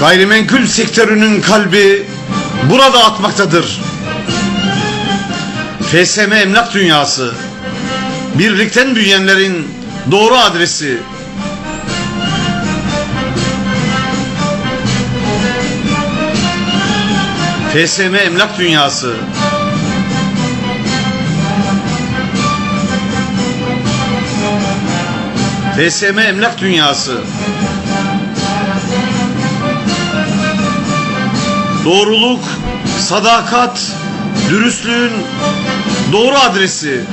Gayrimenkul sektörünün kalbi burada atmaktadır. FSM Emlak Dünyası Birlikten büyüyenlerin doğru adresi FSM Emlak Dünyası FSM Emlak Dünyası Doğruluk, sadakat, dürüstlüğün doğru adresi.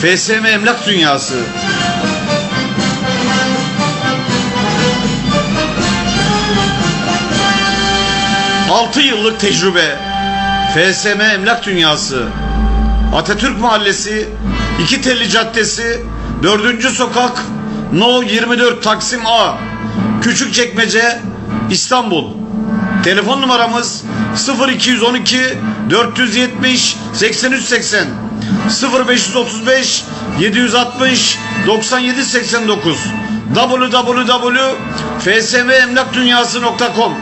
FSM Emlak Dünyası. Altı yıllık tecrübe. FSM Emlak Dünyası. Atatürk Mahallesi İki Telli Caddesi 4. Sokak No 24 Taksim A Küçükçekmece İstanbul Telefon numaramız 0212 470 8380 0535 760 9789 www.fsmemlakdunyası.com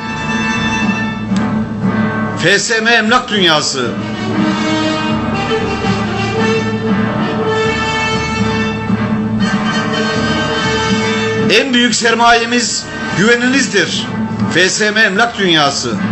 FSM Emlak Dünyası. En büyük sermayemiz güveninizdir. FSM Emlak Dünyası